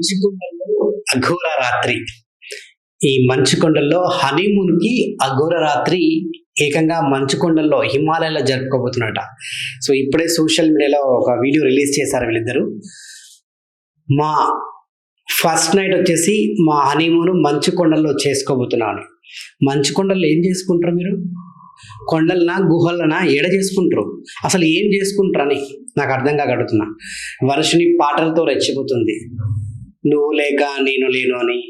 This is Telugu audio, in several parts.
మంచుకొండల్లో అఘోర రాత్రి. ఈ మంచుకొండల్లో హనీమూన్కి అఘోర రాత్రి ఏకంగా మంచుకొండల్లో హిమాలయాల్లో జరుపుకోబోతున్నట. సో ఇప్పుడే సోషల్ మీడియాలో ఒక వీడియో రిలీజ్ చేశారు వీళ్ళిద్దరు. మా ఫస్ట్ నైట్ వచ్చేసి మా హనీమూన్ మంచుకొండల్లో చేసుకోబోతున్నాను మంచుకొండల్లో ఏం చేసుకుంటారు మీరు? కొండలనా గుహలనా ఏడ చేసుకుంటారు? అసలు ఏం చేసుకుంటారని నాకు అర్థం కాగడుతున్నా వర్షుని పాటలతో రెచ్చిపోతుంది. నువ్వు లేక నేను లేను అని.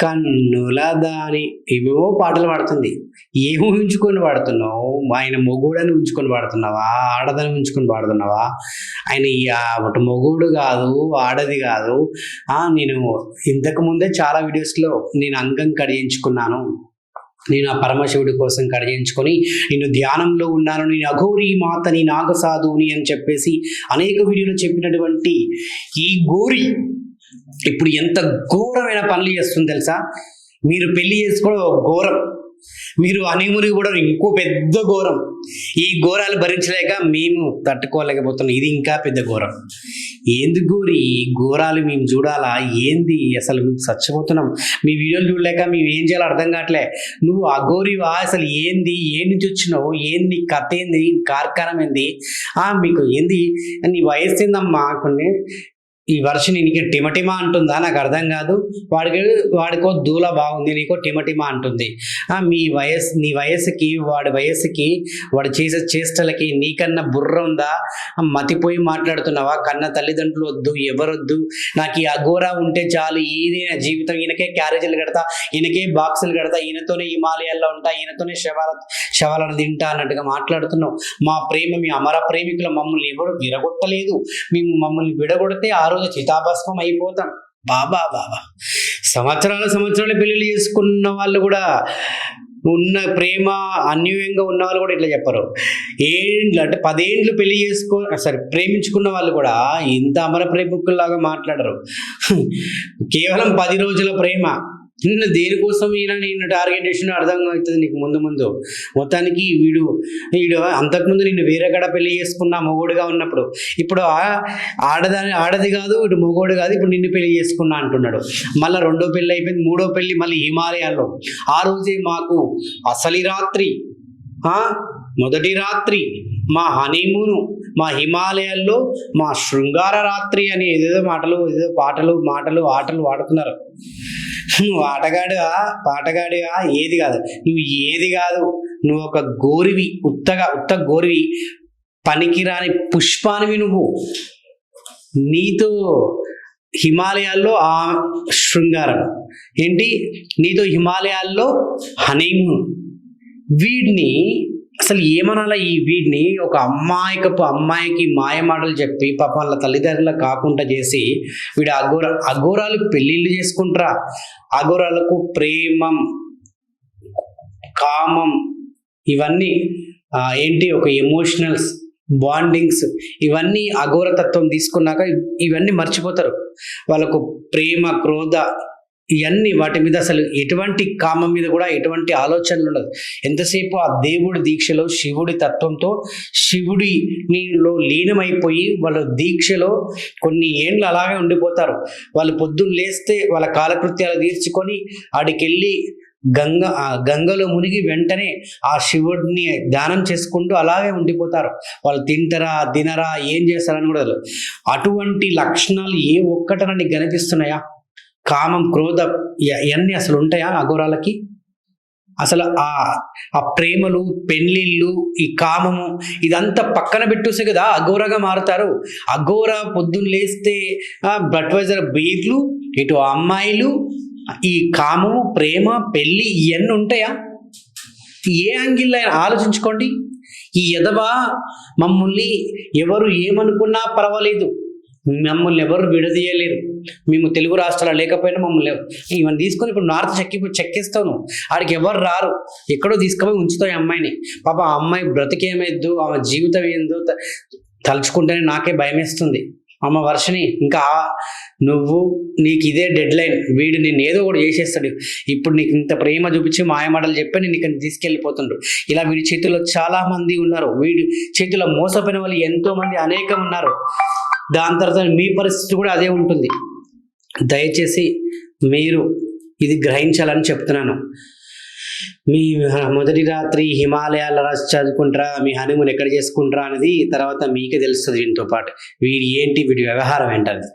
కన్నుల దాని ఏమేమో పాటలు పాడుతుంది. ఏమో ఉంచుకొని పాడుతున్నావు? ఆయన మొగుడని ఉంచుకొని పాడుతున్నావా? ఆడదని ఉంచుకొని పాడుతున్నావా? ఆయన ఒకటి మొగుడు కాదు ఆడది కాదు. నేను ఇంతకు ముందే చాలా వీడియోస్లో నేను అంగం కడిగించుకున్నాను. నేను ఆ పరమశివుడి కోసం కడిగించుకొని నేను ధ్యానంలో ఉన్నాను. నేను అఘోరి మాతని నాగసాధువుని అని చెప్పేసి అనేక వీడియోలు చెప్పినటువంటి ఈ గోరి ఇప్పుడు ఎంత ఘోరమైన పనులు చేస్తుంది తెలుసా? మీరు పెళ్ళి చేసుకోవడం ఘోరం. మీరు హనీమూన్ కూడా ఇంకో పెద్ద ఘోరం. ఈ ఘోరాలు భరించలేక మేము తట్టుకోలేకపోతున్నాం. ఇది ఇంకా పెద్ద ఘోరం. ఏంది గోరి? ఈ ఘోరాలు మేము చూడాలా? ఏంది? అసలు మేము చచ్చిపోతున్నాం. మీ వీడియోలు చూడలేక మేము ఏం చేయాలో అర్థం కావట్లే. నువ్వు అఘోరివా అసలు ఏంది? ఏ నుంచి వచ్చినావు? ఏంది? కథ ఏంది? కార్కారం ఏంది? ఆ మీకు ఏంది? నీ వయసు ఏందమ్మా? కొన్ని ఈ వర్షం నీకు టిమటిమా అంటుందా? నాకు అర్థం కాదు. వాడికి వాడికో దూల బాగుంది నీకో టిమటిమా అంటుంది. మీ వయసు నీ వయసుకి వాడి వయసుకి వాడు చేసే చేష్టలకి నీకన్నా బుర్ర ఉందా? మతిపోయి మాట్లాడుతున్నావా? కన్న తల్లిదండ్రులు వద్దు ఎవరొద్దు? నాకు ఈ అఘోరా ఉంటే చాలు ఈయనే నా జీవితం. ఈయనకే క్యారేజీలు కడతా ఈయనకే బాక్సులు కడతా ఈయనతోనే హిమాలయాల్లో ఉంటా ఈయనతోనే శవాల శవాలను తింటా అన్నట్టుగా మాట్లాడుతున్నావు. మా ప్రేమ మీ అమర ప్రేమికుల మమ్మల్ని ఎవరు విరగొట్టలేదు. మేము మమ్మల్ని విడగొడితే ఆ రోజు చితాభస్మం అయిపోతాం. బాబా బాబా సంవత్సరాల సంవత్సరాలు పెళ్ళి చేసుకున్న వాళ్ళు కూడా ఉన్న ప్రేమ అన్యోన్యంగా ఉన్న వాళ్ళు కూడా ఇట్లా చెప్పరు. ఏండ్లు అంటే పదేండ్లు పెళ్ళి చేసుకో సరే ప్రేమించుకున్న వాళ్ళు కూడా ఇంత అమర ప్రేమికుల్లాగా మాట్లాడరు కేవలం పది రోజుల ప్రేమ. నిన్ను దేనికోసం ఈయన నిన్ను టార్గెట్ చేసిన అర్థం అవుతుంది నీకు ముందు ముందు. మొత్తానికి వీడు వీడు అంతకుముందు నిన్ను వేరే కడ పెళ్ళి చేసుకున్న మొగోడుగా ఉన్నప్పుడు ఇప్పుడు ఆడదాని ఆడది కాదు వీడు మొగోడు కాదు ఇప్పుడు నిన్ను పెళ్ళి చేసుకున్నా అంటున్నాడు. మళ్ళీ రెండో పెళ్ళి అయిపోయింది మూడో పెళ్ళి మళ్ళీ హిమాలయాల్లో. ఆ రోజే మాకు అసలి రాత్రి మొదటి రాత్రి మా హనీమూను మా హిమాలయాల్లో మా శృంగార రాత్రి అని ఏదేదో మాటలు ఏదో పాటలు మాటలు ఆటలు వాడుతున్నారు. నువ్వు ఆటగాడివా? పాటగాడివా? ఏది కాదు. నువ్వు ఏది కాదు. నువ్వు ఒక గోరివి ఉత్తగా ఉత్త గోరివి పనికిరాని పుష్పానివి నువ్వు. నీతో హిమాలయాల్లో ఆ శృంగారం. ఏంటి? నీతో హిమాలయాల్లో హనీమూన్. వీడిని అసలు ఏమనాలా ఈ వీడిని ఒక అమ్మాయికపు అమ్మాయికి మాయ మాటలు చెప్పి పాపం వాళ్ళ తల్లిదండ్రులు కాకుండా చేసి వీడు అఘోర అఘోరాలు పెళ్ళిళ్ళు చేసుకుంటారా. అఘోరాలకు ప్రేమం కామం ఇవన్నీ ఏంటి ఒక ఎమోషనల్స్ బాండింగ్స్ ఇవన్నీ అఘోరతత్వం తీసుకున్నాక ఇవన్నీ మర్చిపోతారు. వాళ్ళకు ప్రేమ క్రోధ ఇవన్నీ వాటి మీద అసలు ఎటువంటి కామం మీద కూడా ఎటువంటి ఆలోచనలు ఉండదు. ఎంతసేపు ఆ దేవుడి దీక్షలో శివుడి తత్వంతో శివుడి లీనమైపోయి వాళ్ళ దీక్షలో కొన్ని ఏండ్లు అలాగే ఉండిపోతారు. వాళ్ళు పొద్దున్న లేస్తే వాళ్ళ కాలకృత్యాలు తీర్చుకొని ఆడికెళ్ళి గంగ ఆ గంగలో మునిగి వెంటనే ఆ శివుడిని ధ్యానం చేసుకుంటూ అలాగే ఉండిపోతారు. వాళ్ళు తింటారా తినరా ఏం చేస్తారని కూడా అటువంటి లక్షణాలు ఏ ఒక్కటనని కనిపిస్తున్నాయా కామం క్రోధ ఇవన్నీ అసలు ఉంటాయా అఘోరాలకి? అసలు ఆ ఆ ప్రేమలు పెళ్ళిళ్ళు ఈ కామము ఇదంతా పక్కన పెట్టేసే కదా అఘోరగా మారుతారు. అఘోర పొద్దున్న లేస్తే బట్వైజర్ బీర్లు ఇటు అమ్మాయిలు ఈ కామము ప్రేమ పెళ్ళి ఇవన్నీ ఉంటాయా? ఏ యాంగిల్లో అయినా ఆలోచించుకోండి. ఈ ఎదవ మమ్మల్ని ఎవరు ఏమనుకున్నా పర్వాలేదు. మమ్మల్ని ఎవరు విడదీయలేరు. మేము తెలుగు రాష్ట్రాలు లేకపోయినా మమ్మల్ని ఇవన్నీ తీసుకొని ఇప్పుడు నార్త్ చెక్కి చెక్కిస్తాను ఆడికి ఎవరు రారు? ఎక్కడో తీసుకుపోయి ఉంచుతావు ఈ అమ్మాయిని. పాప ఆ అమ్మాయి బ్రతికేమైద్దు ఆమె జీవితం ఏందో తలుచుకుంటేనే నాకే భయమేస్తుంది. అమ్మ వర్షని ఇంకా నువ్వు నీకు ఇదే డెడ్ లైన్ వీడు నేను ఏదో ఒకటి చేసేస్తాడు. ఇప్పుడు నీకు ఇంత ప్రేమ చూపించి మాయమాటలు చెప్పి నేను ఇక్కడ తీసుకెళ్ళిపోతుండ్రు. ఇలా వీడి చేతిలో చాలా మంది ఉన్నారు. వీడి చేతిలో మోసపోయిన వాళ్ళు ఎంతో మంది అనేకం ఉన్నారు. దాని తర్వాత మీ పరిస్థితి కూడా అదే ఉంటుంది. దయచేసి మీరు ఇది గ్రహించాలని చెప్తున్నాను. మీ మొదటి రాత్రి హిమాలయాల రాసి చదువుకుంటారా మీ హనీమూన్ ఎక్కడ చేసుకుంటారా అనేది తర్వాత మీకే తెలుస్తుంది వీటితో పాటు. వీడి ఏంటి వీడి వ్యవహారం ఏంటది